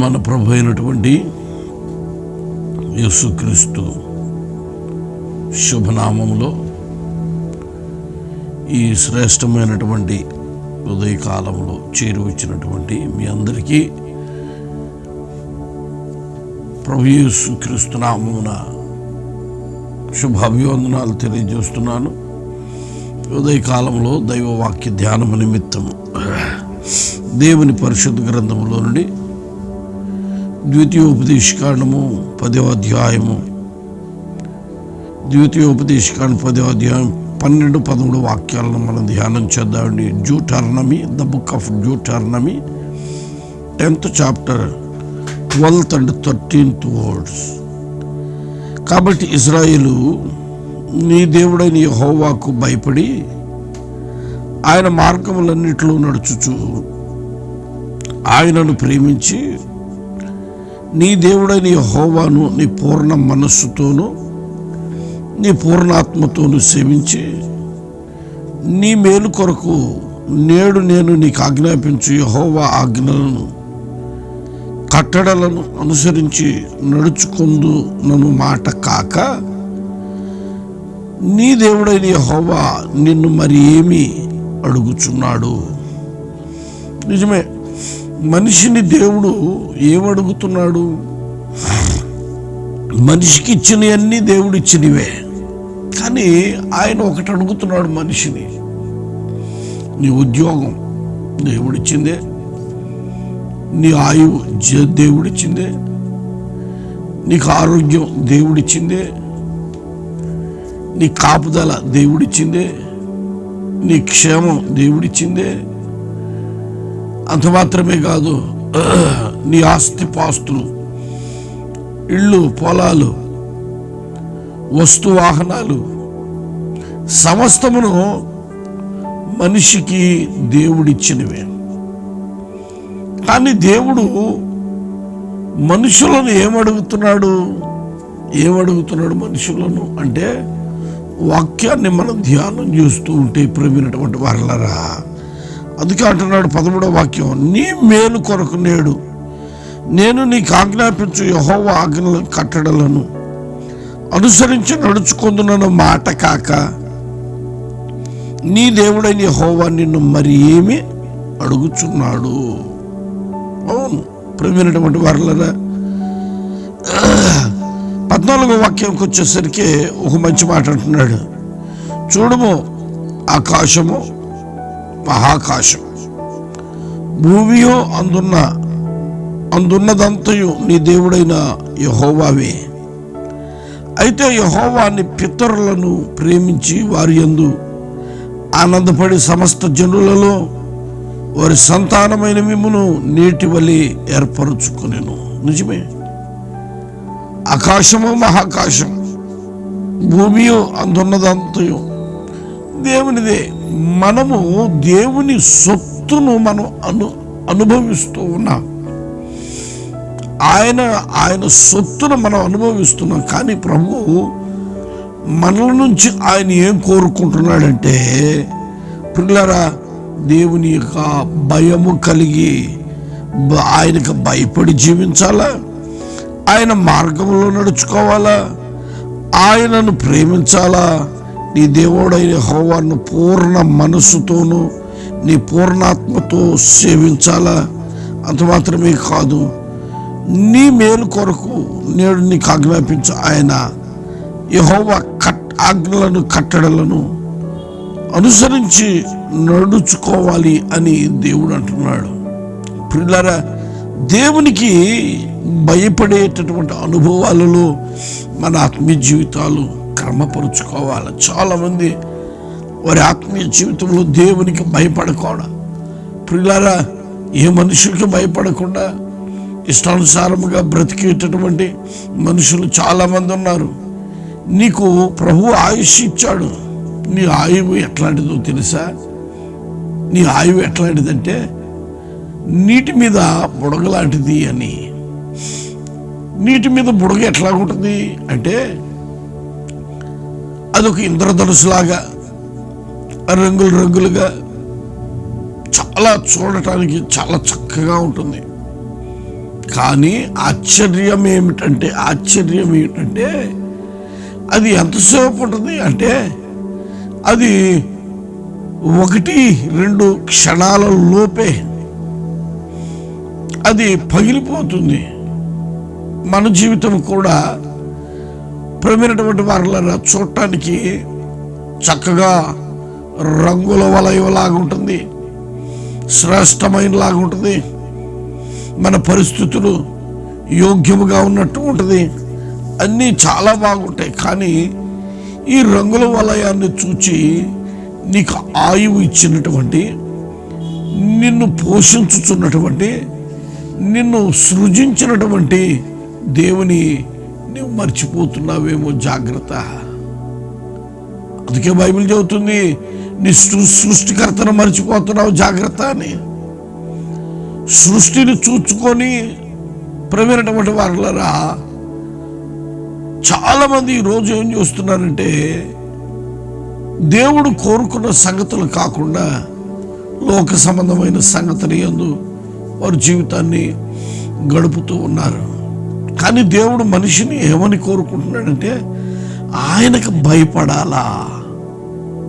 మన ప్రభు అయినటువంటి యేసుక్రీస్తు శుభనామములో ఈ శ్రేష్టమైనటువంటి ఉదయకాలంలో చేరువచ్చినటువంటి మీ అందరికీ ప్రభు యేసుక్రీస్తు నామమున శుభాభివందనాలు తెలియజేస్తున్నాను. ఉదయకాలంలో దైవవాక్య ధ్యానము నిమిత్తం దేవుని పరిశుద్ధ గ్రంథములో నుండి ద్వితీయోపదేశకాండము పదవ అధ్యాయము. ద్వితీయోపదేశకాండ పదవ అధ్యాయం పన్నెండు పదమూడు వాక్యాలను మనం ధ్యానం చేద్దామండి. Deuteronomy the book of Deuteronomy tenth chapter twelfth and thirteenth words. కాబట్టి ఇజ్రాయిలు నీ దేవుడైన హోవాకు భయపడి ఆయన మార్గములన్నిటిలో నడుచుచు ఆయనను ప్రేమించి నీ దేవుడైన హోవాను నీ పూర్ణ మనస్సుతోనూ నీ పూర్ణాత్మతోనూ సేవించి నీ మేలు కొరకు నేడు నేను నీకు ఆజ్ఞాపించు యహోవా ఆజ్ఞలను కట్టడలను అనుసరించి నడుచుకుందు నన్ను మాట కాక నీ దేవుడైన యెహోవా నిన్ను మరి ఏమి అడుగుచున్నాడు? నిజమే మనిషిని దేవుడు ఏమడుగుతున్నాడు? మనిషికి ఇచ్చినవన్నీ దేవుడు ఇచ్చినవే కానీ ఆయన ఒకటి అడుగుతున్నాడు మనిషిని. నీ ఉద్యోగం దేవుడిచ్చిందే. నీ ఆయువు జ- దేవుడిచ్చిందే. నీకు ఆరోగ్యం దేవుడిచ్చిందే. నీ కాపుదల దేవుడిచ్చిందే. నీ క్షేమం దేవుడిచ్చిందే. అంత మాత్రమే కాదు. నీ ఆస్తి పాస్తులు ఇళ్ళు పొలాలు వస్తు వాహనాలు సమస్తమును మనిషికి దేవుడిచ్చినవే. కానీ దేవుడు మనుషులను ఏమడుగుతున్నాడు? ఏమడుగుతున్నాడు మనుషులను? అంటే వాక్యాన్ని మనం ధ్యానం చేస్తూ ఉంటే ప్రవీణటువంటి వారలరా అందుకే అంటున్నాడు పదమూడో వాక్యం నీ మేలు కొరకు నేడు నేను నీకు ఆజ్ఞాపించు యహోవ ఆజ్ఞల కట్టడలను. అనుసరించి నడుచుకుందున్న మాట కాక నీ దేవుడైన యహోవా నిన్ను మరి ఏమి అడుగుచున్నాడు? అవును ప్రేమైనటువంటి వారులరా పద్నాలుగో వాక్యంకి వచ్చేసరికి ఒక మంచి మాట అంటున్నాడు. చూడము ఆకాశము మహాకాశం. భూమియో అందున్న అందున్నదంతయు నీ దేవుడైన యహోవావే. అయితే యహోవాని పితరులను ప్రేమించి వారి యందు ఆనందపడి సమస్త జనులలో వారి సంతానమైన మిమ్మును నేటి వలి ఏర్పరచుకునేను. నిజమే. ఆకాశము మహాకాశం భూమియో అందున్నదంతయు దేవునిదే. మనము దేవుని సొత్తును మనం అను అనుభవిస్తూ ఉన్నాం. ఆయన ఆయన సొత్తును మనం అనుభవిస్తున్నాం. కానీ ప్రభు మనల నుంచి ఆయన ఏం కోరుకుంటున్నాడంటే పిల్లరా దేవుని యొక్క భయము కలిగి ఆయనకు భయపడి జీవించాలా? ఆయన మార్గంలో నడుచుకోవాలా? ఆయనను ప్రేమించాలా? నీ దేవుడైన హోవాను పూర్ణ మనస్సుతోనూ నీ పూర్ణాత్మతో సేవించాలా? అంత మాత్రమే కాదు నీ మేలు కొరకు నేడు నీకు ఆజ్ఞాపించు ఆయన. యహోవా కట్ ఆజ్ఞలను కట్టడలను అనుసరించి నడుచుకోవాలి అని దేవుడు అంటున్నాడు. పిల్లరా దేవునికి భయపడేటటువంటి అనుభవాలలో మన ఆత్మీయ జీవితాలు క్రమపరుచుకోవాలి చాలామంది వారి ఆత్మీయ జీవితంలో దేవునికి భయపడకుండా పిల్లారా ఏ మనుషులకి భయపడకుండా ఇష్టానుసారముగా బ్రతికేటటువంటి మనుషులు చాలామంది ఉన్నారు. నీకు ప్రభు ఆయుష్ ఇచ్చాడు. నీ ఆయువు ఎట్లాంటిదో తెలుసా? నీ ఆయువు ఎట్లాంటిదంటే నీటి మీద బుడగలాంటిది అని. నీటి మీద బుడగ ఎట్లా ఉంటుంది అంటే అదొక ఇంద్రధనుసులాగా రంగులు రంగులుగా చాలా చూడటానికి చాలా చక్కగా ఉంటుంది. కానీ ఆశ్చర్యం ఏమిటంటే ఆశ్చర్యం ఏమిటంటే అది ఎంతసేపు ఉంటుంది అంటే అది ఒకటి రెండు క్షణాల లోపే అది పగిలిపోతుంది. మన జీవితం కూడా ప్రమినటువంటి వారిలా చూడటానికి చక్కగా రంగుల వలయలాగా ఉంటుంది. శ్రేష్టమైనలాగా ఉంటుంది. మన పరిస్థితులు యోగ్యముగా ఉన్నట్టు ఉంటుంది. అన్నీ చాలా బాగుంటాయి. కానీ ఈ రంగుల వలయాన్ని చూచి నీకు ఆయువు ఇచ్చినటువంటి నిన్ను పోషించుచున్నటువంటి నిన్ను సృజించినటువంటి దేవుని నువ్వు మర్చిపోతున్నావేమో జాగ్రత్త. అందుకే బైబిల్ చెబుతుంది నీ సృష్టికర్తను మర్చిపోతున్నావు జాగ్రత్త అని. సృష్టిని చూచుకొని ప్రవీణటువంటి వారులరా చాలా మంది ఈరోజు ఏం చేస్తున్నారంటే దేవుడు కోరుకున్న సంగతులు కాకుండా లోక సంబంధమైన సంగతులు ఎందు వారి జీవితాన్ని గడుపుతూ ఉన్నారు. కానీ దేవుడు మనిషిని ఏమని కోరుకుంటున్నాడంటే ఆయనకు భయపడాలా?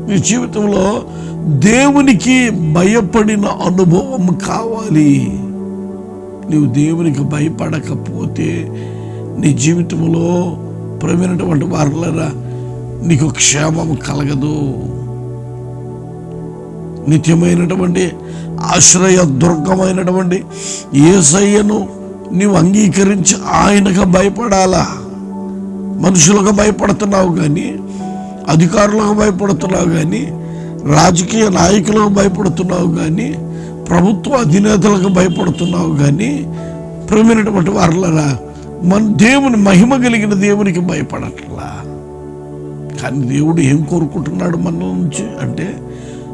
నీ జీవితంలో దేవునికి భయపడిన అనుభవం కావాలి. నీవు దేవునికి భయపడకపోతే నీ జీవితంలో ప్రవీణటువంటి వారులరా నీకు క్షేమం కలగదు. నిత్యమైనటువంటి ఆశ్రయ దుర్గమైనటువంటి ఏసయ్యను నీవు అంగీకరించి ఆయనకు భయపడాలా? మనుషులకు భయపడుతున్నావు కానీ అధికారులకు భయపడుతున్నావు కానీ రాజకీయ నాయకులకు భయపడుతున్నావు కానీ ప్రభుత్వ అధినేతలకు భయపడుతున్నావు కానీ ప్రేమైనటువంటి వారులరా మన దేవుని మహిమ కలిగిన దేవునికి భయపడట్లా? కానీ దేవుడు ఏం కోరుకుంటున్నాడు మన నుంచి? అంటే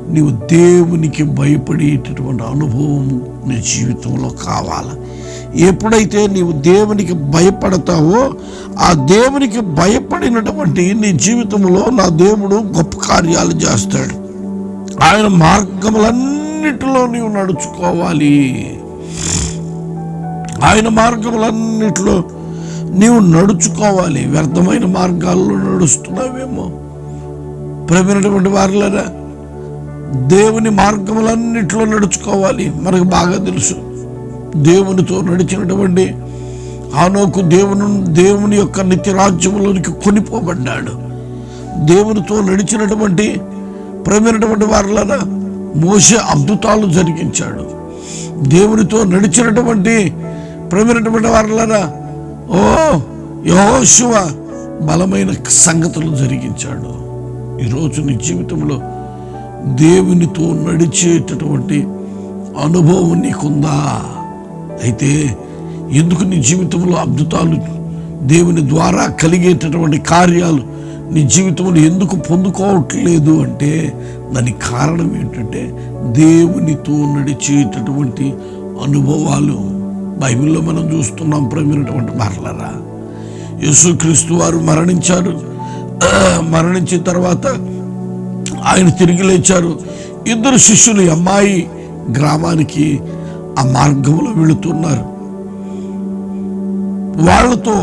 నీవు దేవునికి భయపడేటటువంటి అనుభవం నీ జీవితంలో కావాలి? ఎప్పుడైతే నీవు దేవునికి భయపడతావో ఆ దేవునికి భయపడినటువంటి నీ జీవితంలో నా దేవుడు గొప్ప కార్యాలు చేస్తాడు. ఆయన మార్గములన్నిటిలో నీవు నడుచుకోవాలి. ఆయన మార్గములన్నిటిలో నీవు నడుచుకోవాలి. వ్యర్థమైన మార్గాల్లో నడుస్తున్నావేమో. ప్రమినటువంటి వారిలరా దేవుని మార్గములన్నిటిలో నడుచుకోవాలి. మనకు బాగా తెలుసు. దేవునితో నడిచినటువంటి ఆనోకు దేవుని దేవుని యొక్క నిత్య రాజ్యములోనికి కొనిపోబడ్డాడు. దేవునితో నడిచినటువంటి ప్రేమైనటువంటి వారిలో మోస అద్భుతాలు జరిగించాడు. దేవునితో నడిచినటువంటి ప్రేమైనటువంటి వారిలో ఓ యహోశివ బలమైన సంగతులు జరిగించాడు. ఈరోజు నీ జీవితంలో దేవునితో నడిచేటటువంటి అనుభవం నీకుందా? అయితే ఎందుకు నీ జీవితంలో అద్భుతాలు దేవుని ద్వారా కలిగేటటువంటి కార్యాలు నీ జీవితంలో ఎందుకు పొందుకోవట్లేదు అంటే దానికి కారణం ఏంటంటే దేవునితో నడిచేటటువంటి అనుభవాలు బైబిల్లో మనం చూస్తున్నాం ప్రవీణటువంటి మరలరా యేసుక్రీస్తు వారు మరణించారు. మరణించిన తర్వాత ఆయన తిరిగి లేచారు. ఇద్దరు శిష్యులు అమ్మాయి గ్రామానికి ఆ మార్గంలో వెళుతున్నారు. వాళ్ళతో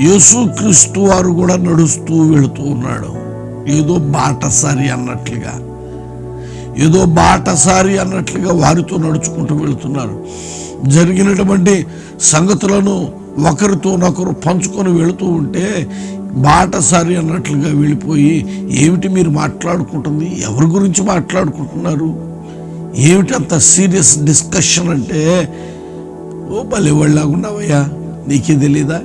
యేసుక్రీస్తు వారు కూడా నడుస్తూ వెళుతూ ఉన్నాడు. ఏదో బాటసారి అన్నట్లుగా. ఏదో బాటసారి అన్నట్లుగా వారితో నడుచుకుంటూ వెళుతున్నారు. జరిగినటువంటి సంగతులను ఒకరితో ఒకరు పంచుకొని వెళుతూ ఉంటే బాటసారి అన్నట్లుగా వెళ్ళిపోయి ఏమిటి మీరు మాట్లాడుకుంటుంది? ఎవరి గురించి మాట్లాడుకుంటున్నారు? ఏమిటంత సీరియస్ డిస్కషన్ అంటే ఓ భలే వాళ్ళలాగా ఉన్నావయ్యా నీకే తెలీదా?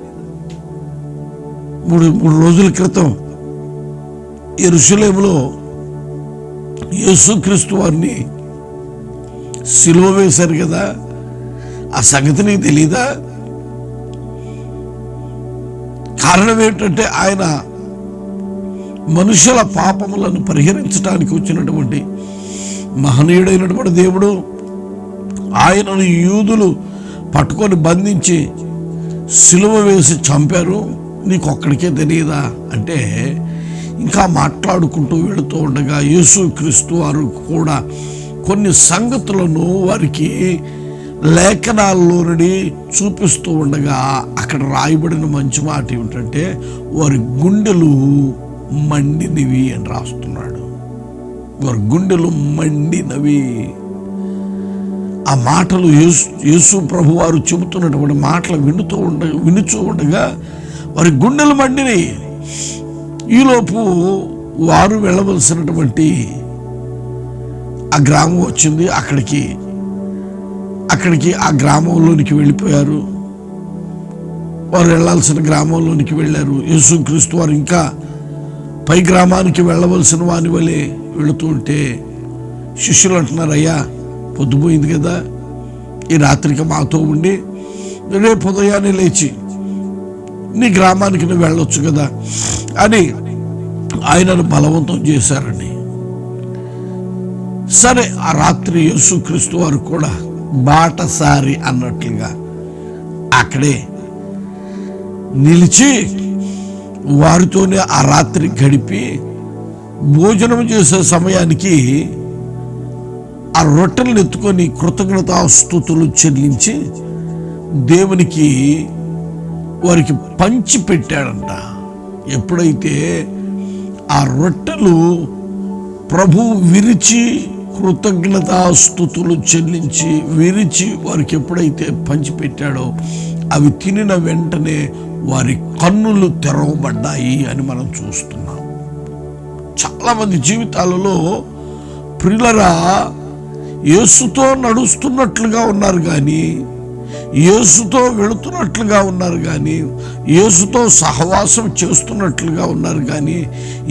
మూడు మూడు రోజుల క్రితం ఎరుసలేములో యేసుక్రీస్తు వారిని సిలువ వేశారు కదా ఆ సంగతి నీకు తెలీదా? కారణం ఏంటంటే ఆయన మనుషుల పాపములను పరిహరించడానికి వచ్చినటువంటి మహనీయుడైనటువంటి దేవుడు ఆయనను యూదులు పట్టుకొని బంధించి సిలువ వేసి చంపారు. నీకు ఒక్కడికే తెలియదా అంటే ఇంకా మాట్లాడుకుంటూ వెళుతూ ఉండగా యేసుక్రీస్తు వారు కూడా కొన్ని సంగతులను వారికి లేఖనాల్లో చూపిస్తూ ఉండగా అక్కడ రాయబడిన మంచి మాట ఏమిటంటే వారి గుండెలు మండినివి అని రాస్తున్నాడు. వారి గుండెలు మండినవి. ఆ మాటలు యేసు యేసు ప్రభు వారు చెబుతున్నటువంటి మాటలు వినుతూ ఉండ వినుచూ ఉండగా వారి గుండెలు మండినాయి. ఈలోపు వారు వెళ్ళవలసినటువంటి ఆ గ్రామం వచ్చింది. అక్కడికి అక్కడికి ఆ గ్రామంలోనికి వెళ్ళిపోయారు. వారు వెళ్ళాల్సిన గ్రామంలోనికి వెళ్ళారు. యేసుక్రీస్తు వారు ఇంకా పై గ్రామానికి వెళ్ళవలసిన వాని వలె వెళుతూ ఉంటే శిష్యులు అంటున్నారు అయ్యా పొద్దుపోయింది కదా ఈ రాత్రికి మాతో ఉండి రేపు ఉదయాన్నే లేచి నీ గ్రామానికి నువ్వు వెళ్ళొచ్చు కదా అని ఆయనను బలవంతం చేశారని సరే ఆ రాత్రి యేసుక్రీస్తు వారు కూడా బాటసారి అన్నట్లుగా అక్కడే నిలిచి వారితోనే ఆ రాత్రి గడిపి భోజనం చేసే సమయానికి ఆ రొట్టెలను ఎత్తుకొని కృతజ్ఞతాస్తుతులు చెల్లించి దేవునికి వారికి పంచి పెట్టాడంట. ఎప్పుడైతే ఆ రొట్టెలు ప్రభు విరిచి కృతజ్ఞతాస్తుతులు చెల్లించి విరిచి వారికి ఎప్పుడైతే పంచిపెట్టాడో అవి తినిన వెంటనే వారి కన్నులు తెరవబడ్డాయి అని మనం చూస్తున్నాం. చాలామంది జీవితాలలో ప్రిలరా యేసుతో నడుస్తున్నట్లుగా ఉన్నారు కానీ యేసుతో వెళుతున్నట్లుగా ఉన్నారు కానీ యేసుతో సహవాసం చేస్తున్నట్లుగా ఉన్నారు కానీ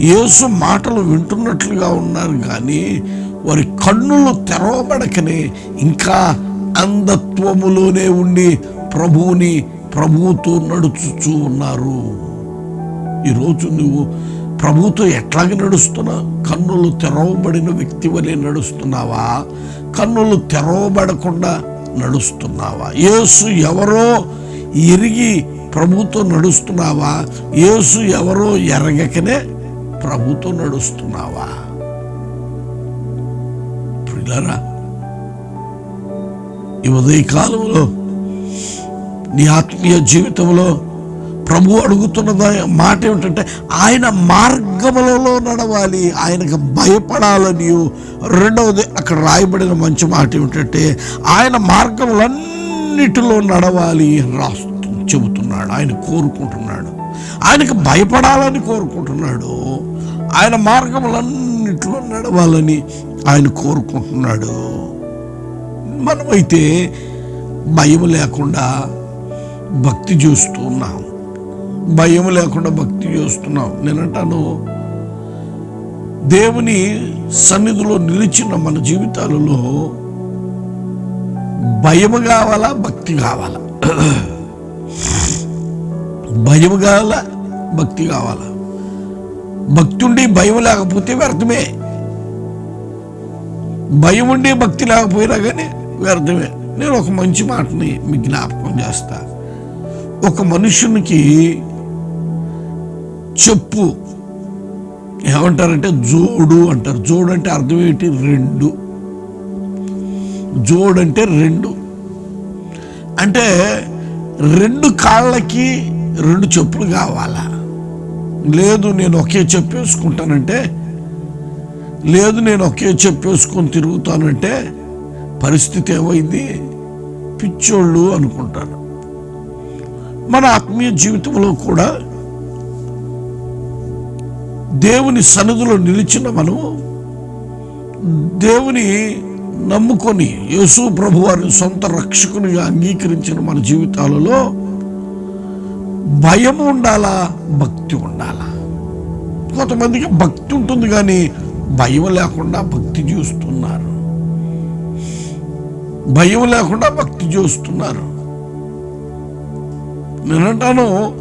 యేసు మాటలు వింటున్నట్లుగా ఉన్నారు కానీ వారి కన్నులు తెరవబడకనే ఇంకా అంధత్వములోనే ఉండి ప్రభువుని ప్రభువుతో నడుచుచూ ఉన్నారు. ఈరోజు నువ్వు ప్రభుతో ఎట్లాగ నడుస్తున్నా? కన్నులు తెరవబడిన వ్యక్తి వలె నడుస్తున్నావా? కన్నులు తెరవబడకుండా నడుస్తున్నావా? యేసు ఎవరో ఎరిగి ప్రభుతో నడుస్తున్నావా? యేసు ఎవరో ఎరగకనే ప్రభుతో నడుస్తున్నావా? ఈ ఉదయకాలంలో నీ ఆత్మీయ జీవితంలో ప్రభు అడుగుతున్న మాట ఏమిటంటే ఆయన మార్గములలో నడవాలి ఆయనకు భయపడాలని. రెండవది అక్కడ రాయబడిన మంచి మాట ఏమిటంటే ఆయన మార్గములన్నిటిలో నడవాలి అని రాస్తు చెబుతున్నాడు. ఆయన కోరుకుంటున్నాడు. ఆయనకు భయపడాలని కోరుకుంటున్నాడు. ఆయన మార్గములన్నిటిలో నడవాలని ఆయన కోరుకుంటున్నాడు. మనమైతే భయం లేకుండా భక్తి చేస్తూ ఉన్నాం. భయం లేకుండా భక్తి చేస్తున్నాం. నేనంటాను దేవుని సన్నిధిలో నిలిచిన మన జీవితాలలో భయం కావాలా భక్తి కావాలా? భయం కావాలా భక్తి కావాలా? భక్తి ఉండి భయం లేకపోతే వ్యర్థమే. భయం ఉండి భక్తి లేకపోయినా కానీ వ్యర్థమే. నేను ఒక మంచి మాటని మీ జ్ఞాపకం చేస్తాను ఒక మనుషునికి చెప్పు. ఏమంటారంటే జోడు అంటారు. జోడు అంటే అర్థం ఏంటి? రెండు. జోడు అంటే రెండు. అంటే రెండు కాళ్ళకి రెండు చెప్పులు కావాలా? లేదు నేను ఒకే చెప్పు వేసుకుంటానంటే లేదు నేను ఒకే చెప్పు వేసుకొని తిరుగుతానంటే పరిస్థితి ఏమైంది? పిచ్చోళ్ళు అనుకుంటాను మన ఆత్మీయ జీవితంలో కూడా దేవుని సన్నిధిలో నిలిచిన మనము దేవుని నమ్ముకొని యేసు ప్రభు వారిని సొంత రక్షకునిగా అంగీకరించిన మన జీవితాలలో భయం ఉండాలా భక్తి ఉండాలా? కొంతమందికి భక్తి ఉంటుంది కానీ భయం లేకుండా భక్తి చేస్తున్నారు. భయం లేకుండా భక్తి చేస్తున్నారు. నేనంటాను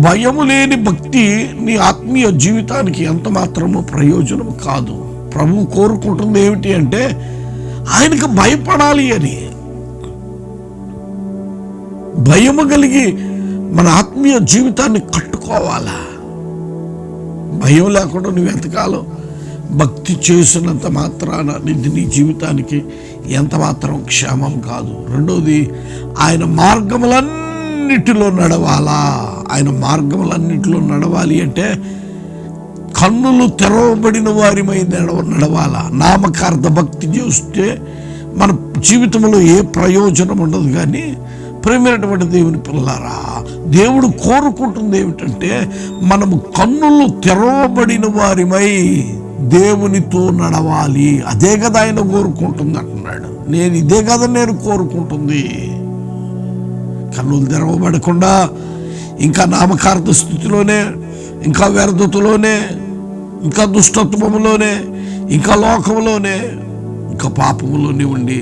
భయము లేని భక్తి నీ ఆత్మీయ జీవితానికి ఎంత మాత్రము ప్రయోజనం కాదు. ప్రభు కోరుకుంటుంది ఏమిటి అంటే ఆయనకు భయపడాలి అని. భయము కలిగి మన ఆత్మీయ జీవితాన్ని కట్టుకోవాలా? భయం లేకుండా నువ్వు ఎంతకాలం భక్తి చేసినంత మాత్రాన ఇది నీ జీవితానికి ఎంత మాత్రం క్షేమం కాదు. రెండవది ఆయన మార్గములన్నీ అన్నిటిలో నడవాలా? ఆయన మార్గములన్నిటిలో నడవాలి అంటే కన్నులు తెరవబడిన వారిమై నడవ నడవాలా? నామకార్థ భక్తి చూస్తే మన జీవితంలో ఏ ప్రయోజనం ఉండదు కానీ ప్రేమైనటువంటి దేవుని పిల్లారా దేవుడు కోరుకుంటుంది ఏమిటంటే మనము కన్నులు తెరవబడిన వారిమై దేవునితో నడవాలి. అదే కదా ఆయన కోరుకుంటుంది అంటున్నాడు. నేను ఇదే కదా నేను కోరుకుంటుంది. కన్నులు తెరవబడకుండా ఇంకా నామకార్థ స్థితిలోనే ఇంకా వ్యర్థతలోనే ఇంకా దుష్టత్వములోనే ఇంకా లోకంలోనే ఇంకా పాపములోనే ఉండి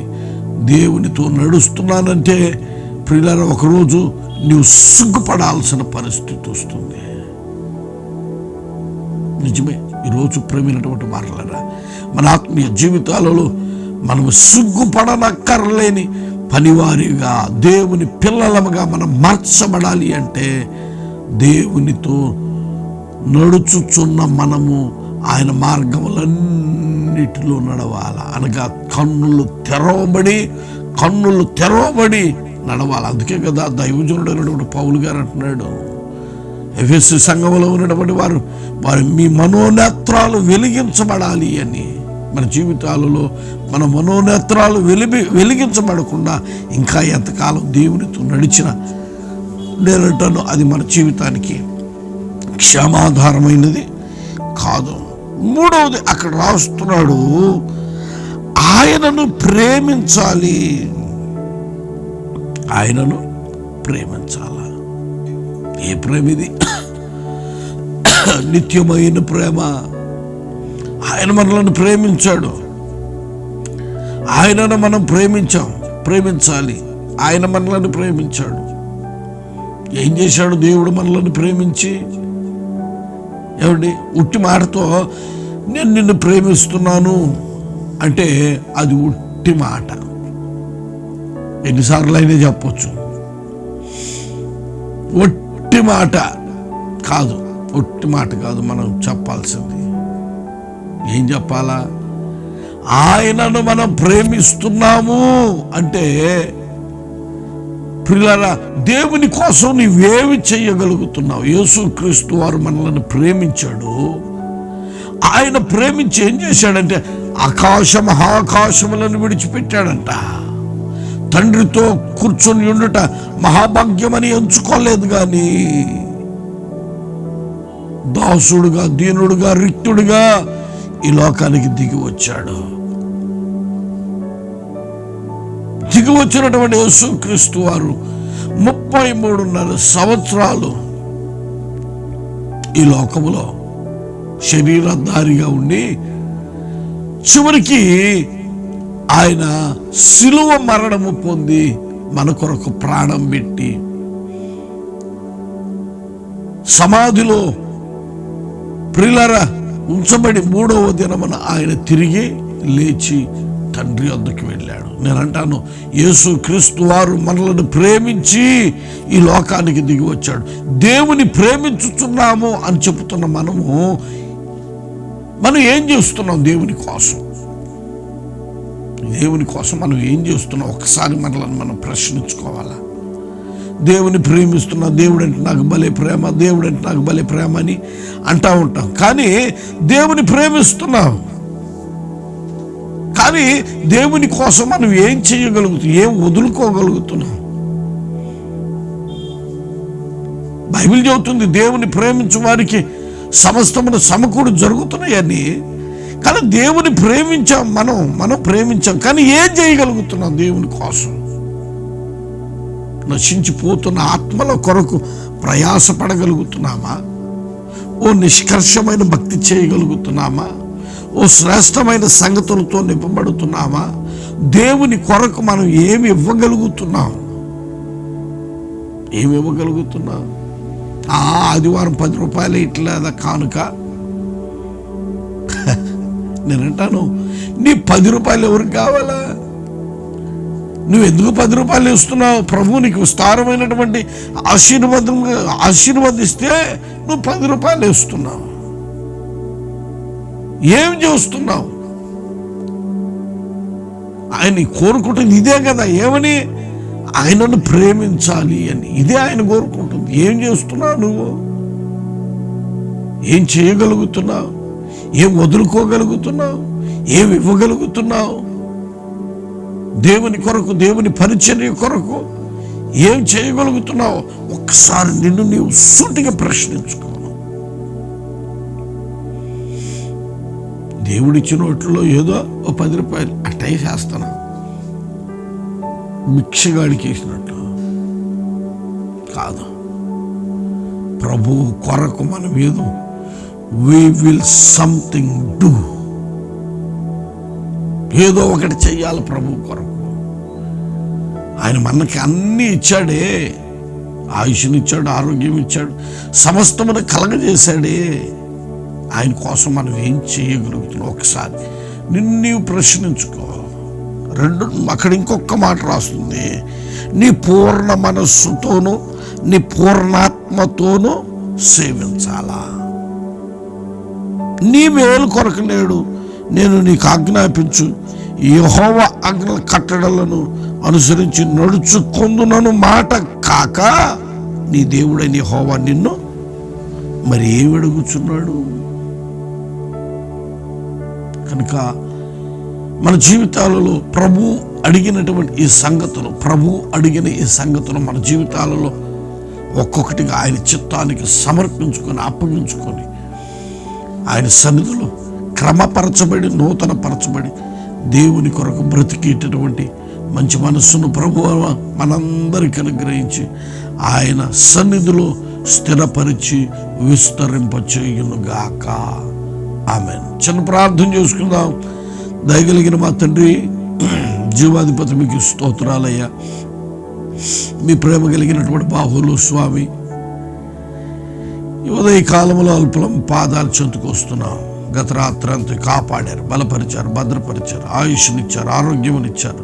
దేవునితో నడుస్తున్నానంటే ప్రియులారా ఒకరోజు నీవు సిగ్గుపడాల్సిన పరిస్థితి వస్తుంది. నిజమే ఈరోజు ప్రేమైనటువంటి మాటలరా మన ఆత్మీయ జీవితాలలో మనము సిగ్గుపడనక్కర్లేని పనివారిగా దేవుని పిల్లలముగా మనం మార్చబడాలి అంటే దేవునితో నడుచుచున్న మనము ఆయన మార్గములన్నిటిలో నడవాలి. అనగా కన్నులు తెరవబడి కన్నులు తెరవబడి నడవాలి. అందుకే కదా దైవజనుడైనటువంటి పౌలు గారు అంటున్నాడు. ఎఫ్ఎస్సి సంఘంలో ఉన్నటువంటి వారు వారు మీ మనోనేత్రాలు వెలిగించబడాలి అని. మన జీవితాలలో మన మనోనేత్రాలు వెలిగి వెలిగించబడకుండా ఇంకా ఎంతకాలం దేవునితో నడిచిన నేనంటాను అది మన జీవితానికి క్షమాధారమైనది కాదు. మూడవది అక్కడ రాస్తున్నాడు ఆయనను ప్రేమించాలి. ఆయనను ప్రేమించాల? ఏ ప్రేమ ఇది నిత్యమైన ప్రేమ. ఆయన మనలను ప్రేమించాడు. ఆయనను మనం ప్రేమించాం ప్రేమించాలి. ఆయన మనలను ప్రేమించాడు. ఏం చేశాడు దేవుడు మనలను ప్రేమించి? ఏమండి? ఉట్టి మాటతో నేను నిన్ను ప్రేమిస్తున్నాను అంటే అది ఉట్టి మాట. ఎన్నిసార్లు అయినా చెప్పచ్చు. ఒట్టి మాట కాదు. ఒట్టి మాట కాదు మనం చెప్పాల్సింది. ఏం చెప్పాలా? ఆయనను మనం ప్రేమిస్తున్నాము అంటే పిల్లరా దేవుని కోసం నీవేమి చేయగలుగుతున్నావు? యేసుక్రీస్తు వారు మనల్ని ప్రేమించాడు. ఆయన ప్రేమించి ఏం చేశాడంటే ఆకాశ మహాకాశములను విడిచిపెట్టాడంట. తండ్రితో కూర్చొని ఉండుట మహాభాగ్యమని ఎంచుకోలేదు కానీ దాసుడుగా దీనుడుగా రిక్తుడుగా ఈ లోకానికి దిగి వచ్చాడు. దిగి వచ్చినటువంటి యేసుక్రీస్తు వారు ముప్పై మూడున్నర సంవత్సరాలు ఈ లోకములో శరీరధారిగా ఉండి చివరికి ఆయన శిలువ మరణము పొంది మన కొరకు ప్రాణం పెట్టి సమాధిలో ప్రిలర ఉంచబడి మూడవ దినమున ఆయన తిరిగి లేచి తండ్రి అందుకు వెళ్ళాడు. నేను అంటాను యేసు క్రీస్తు వారు మనలను ప్రేమించి ఈ లోకానికి దిగి వచ్చాడు. దేవుని ప్రేమించుచున్నాము అని చెప్తున్న మనము మనం ఏం చేస్తున్నాం దేవుని కోసం? దేవుని కోసం మనం ఏం చేస్తున్నాం? ఒకసారి మనల్ని మనం ప్రశ్నించుకోవాలా? దేవుని ప్రేమిస్తున్నా దేవుడు అంటే నాకు భలే ప్రేమ దేవుడు అంటే నాకు భలే ప్రేమ అని అంటా ఉంటాం. కానీ దేవుని ప్రేమిస్తున్నాం. కానీ దేవుని కోసం మనం ఏం చేయగలుగుతాం ఏం వదులుకోగలుగుతున్నాం? బైబిల్ చెబుతుంది దేవుని ప్రేమించు వారికి సమస్తమును సమకూడు జరుగుతున్నాయని. కానీ దేవుని ప్రేమించాం మనం మనం ప్రేమించాం. కానీ ఏం చేయగలుగుతున్నాం దేవుని కోసం? నశించిపోతున్న ఆత్మల కొరకు ప్రయాసపడగలుగుతున్నామా? ఓ నిష్కర్షమైన భక్తి చేయగలుగుతున్నామా? ఓ శ్రేష్టమైన సంగతులతో నింపబడుతున్నామా? దేవుని కొరకు మనం ఏమి ఇవ్వగలుగుతున్నాం? ఏమి ఇవ్వగలుగుతున్నాం? ఆ ఆదివారం పది రూపాయలు ఇట్లా కానుక? నేనంటాను నీ పది రూపాయలు ఎవరికి కావాలా? నువ్వు ఎందుకు పది రూపాయలు ఇస్తున్నావు? ప్రభు నీకు విస్తారమైనటువంటి ఆశీర్వాదం ఆశీర్వదిస్తే నువ్వు పది రూపాయలు ఇస్తున్నావు. ఏం చేస్తున్నావు? ఆయన కోరుకుంటుంది ఇదే కదా ఏమని? ఆయనను ప్రేమించాలి అని. ఇదే ఆయన కోరుకుంటుంది. ఏం చేస్తున్నావు నువ్వు? ఏం చేయగలుగుతున్నావు? ఏం వదులుకోగలుగుతున్నావు? ఏం ఇవ్వగలుగుతున్నావు? దేవుని కొరకు దేవుని పరిచర్య కొరకు ఏం చేయగలుగుతున్నావు ఒక్కసారి నిన్ను నీవు సూటిగా ప్రశ్నించుకో. దేవుడిచ్చిన నోట్లో ఏదో ఓ పది రూపాయలు అట్టై చేస్తాను. మిక్షగాడికి వేసినట్లు కాదు. ప్రభు కొరకు మనం ఏదో వి విల్ సంథింగ్ డూ ఏదో ఒకటి చెయ్యాలి ప్రభు కొరకు. ఆయన మనకి అన్నీ ఇచ్చాడే. ఆయుష్నిచ్చాడు ఆరోగ్యం ఇచ్చాడు సమస్తమును కలగజేశాడే. ఆయన కోసం మనం ఏం చేయగలుగుతున్నాం ఒకసారి నిన్ను ప్రశ్నించుకో. రెండు అక్కడ ఇంకొక మాట రాస్తుంది. నీ పూర్ణ మనస్సుతోనూ నీ పూర్ణాత్మతోనూ సేవించాలా? నీ మేలు కొరకు నేడు నేను నీకు ఆజ్ఞాపించు యహోవ ఆజ్ఞ కట్టడలను అనుసరించి నడుచుకుందునను మాట కాక నీ దేవుడైన యహోవా నిన్ను మరి ఏమడుగుచున్నాడు కనుక మన జీవితాలలో ప్రభు అడిగినటువంటి ఈ సంగతులు ప్రభు అడిగిన ఈ సంగతులు మన జీవితాలలో ఒక్కొక్కటిగా ఆయన చిత్తానికి సమర్పించుకొని అప్పగించుకొని ఆయన సన్నిధిలో క్రమపరచబడి నూతన పరచబడి దేవుని కొరకు బ్రతికేటటువంటి మంచి మనస్సును ప్రభు మనందరికీ అనుగ్రహించి ఆయన సన్నిధిలో స్థిరపరిచి విస్తరింపచేయునుగాక. ఆమె చిన్న ప్రార్థన చేసుకుందాం. దయగలిగిన మా తండ్రి జీవాధిపతి మీకు స్తోత్రాలయ్యా. మీ ప్రేమ కలిగినటువంటి బాహులు స్వామి ఉదయ కాలంలో అల్పలం పాదాలు చెంతుకొస్తున్నాం గత రాత్రి అంతా కాపాడారు బలపరిచారు భద్రపరిచారు ఆయుష్నిచ్చారు ఆరోగ్యమునిచ్చారు.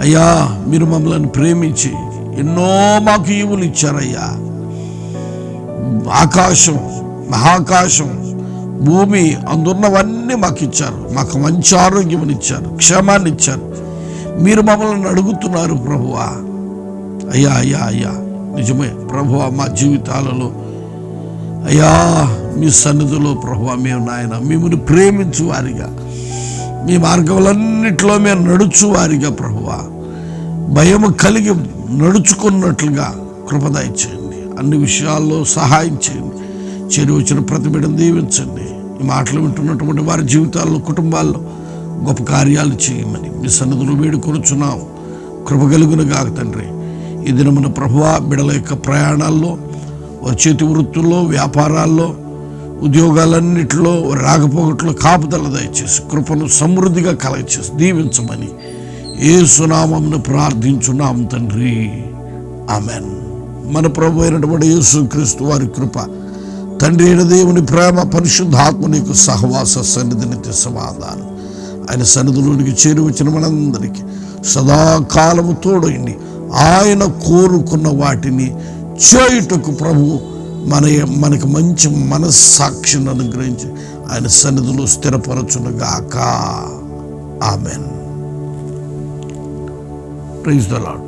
అయ్యా మీరు మమ్మల్ని ప్రేమించి ఎన్నో మాకు ఈవులు ఇచ్చారయ్యా ఆకాశం మహాకాశం భూమి అందున్నవన్నీ మాకు ఇచ్చారు మాకు మంచి ఆరోగ్యం ఇచ్చారు క్షేమాన్ని ఇచ్చారు మీరు మమ్మల్ని అడుగుతున్నారు ప్రభువా. అయ్యా అయ్యా అయ్యా నిజమే ప్రభువా మా జీవితాలలో అయ్యా మీ సన్నిధిలో ప్రభా మేము నాయన మిమ్మల్ని ప్రేమించు వారిగా. మీ మార్గములన్నిటిలో మేము నడుచు వారిగా ప్రభువ. భయము కలిగి నడుచుకున్నట్లుగా కృపదాయి చేయండి. అన్ని విషయాల్లో సహాయం చేయండి. చేరి వచ్చిన ప్రతి బిడ్డను దీవించండి. ఈ మాటలు వింటున్నటువంటి వారి జీవితాల్లో కుటుంబాల్లో గొప్ప కార్యాలు చేయమని మీ సన్నిధులు వేడుకొనుచున్నాం. కృప కలుగునుగా తండ్రి. ఈ దినమున ప్రభువ బిడల యొక్క ప్రయాణాల్లో వారి చేతి వృత్తుల్లో వ్యాపారాల్లో ఉద్యోగాలన్నిటిలో రాకపోకట్లో కాపుదల దయచేసి కృపను సమృద్ధిగా కలగచేసి దీవించమని ఏ సునామంను ప్రార్థించున్నాం తండ్రి. ఆమెన్. మన ప్రభు అయినటువంటి యేసు క్రీస్తు వారి కృప తండ్రి అయిన దేవుని ప్రేమ పరిశుద్ధాత్మని సహవాస సన్నిధిని సమాధానం. ఆయన సన్నిధిలోనికి చేరి వచ్చిన మనందరికీ సదాకాలము తోడైంది ఆయన కోరుకున్న వాటిని చేయుటకు ప్రభు మన మనకు మంచి మనస్సాక్షిని అనుగ్రహించి ఆయన సన్నిధిలో స్థిరపరచునుగాక. ఆమెన్. Praise the lord